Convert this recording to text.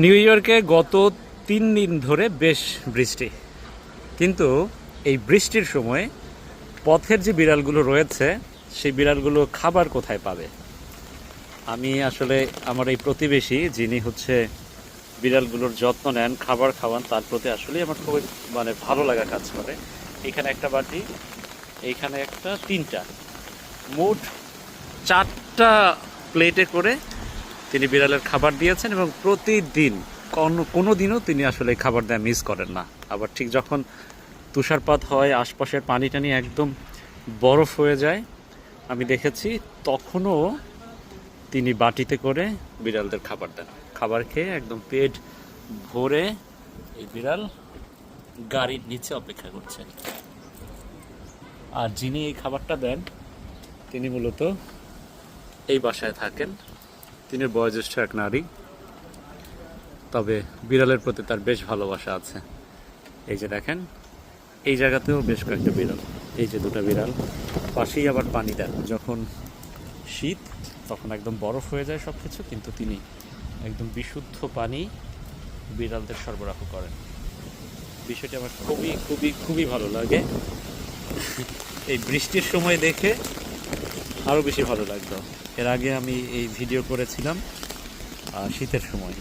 New ইয়র্কে গত তিন দিন ধরে বেশ বৃষ্টি। কিন্তু এই বৃষ্টির সময় পথের যে বিড়ালগুলো রয়েছে, সেই বিড়ালগুলো খাবার কোথায় পাবে? আমি আসলে আমার এই প্রতিবেশী, যিনি হচ্ছে বিড়ালগুলোর যত্ন নেন, খাবার খাওয়ান, তার প্রতি আসলেই আমার খুবই মানে ভালো লাগা কাজ করে। এখানে একটা বাটি, এইখানে একটা তিনটা। মোট চারটা প্লেটে করে তিনি বিড়ালের খাবার দিয়েছেন এবং প্রতিদিন, কোনো দিনও তিনি আসলে খাবার দেওয়া মিস করেন না। আবার ঠিক যখন তুষারপাত হয়, আশপাশের পানি টানি একদম বরফ হয়ে যায়, আমি দেখেছি তখনও তিনি বাটিতে করে বিড়ালদের খাবার দেন। খাবার খেয়ে একদম পেট ভরে এই বিড়াল গাড়ির নিচে অপেক্ষা করছেন আর যিনি এই খাবারটা দেন, তিনি মূলত এই বাসায় থাকেন। তিনি বয়োজ্যেষ্ঠ এক নারী, তবে বিড়ালের প্রতি তার বেশ ভালোবাসা আছে। এই যে দেখেন, এই জায়গাতেও বেশ কয়েকটা বিড়াল। এই যে দুটো বিড়াল, পাশেই আবার পানি দেন। যখন শীত, তখন একদম বরফ হয়ে যায় সব কিছু কিন্তু তিনি একদম বিশুদ্ধ পানি বিড়ালদের সরবরাহ করেন। বিষয়টি আমার খুবই খুবই খুবই ভালো লাগে। এই বৃষ্টির সময় দেখে আরও বেশি ভালো লাগতো এর আগে আমি এই ভিডিও করেছিলাম শীতের সময়।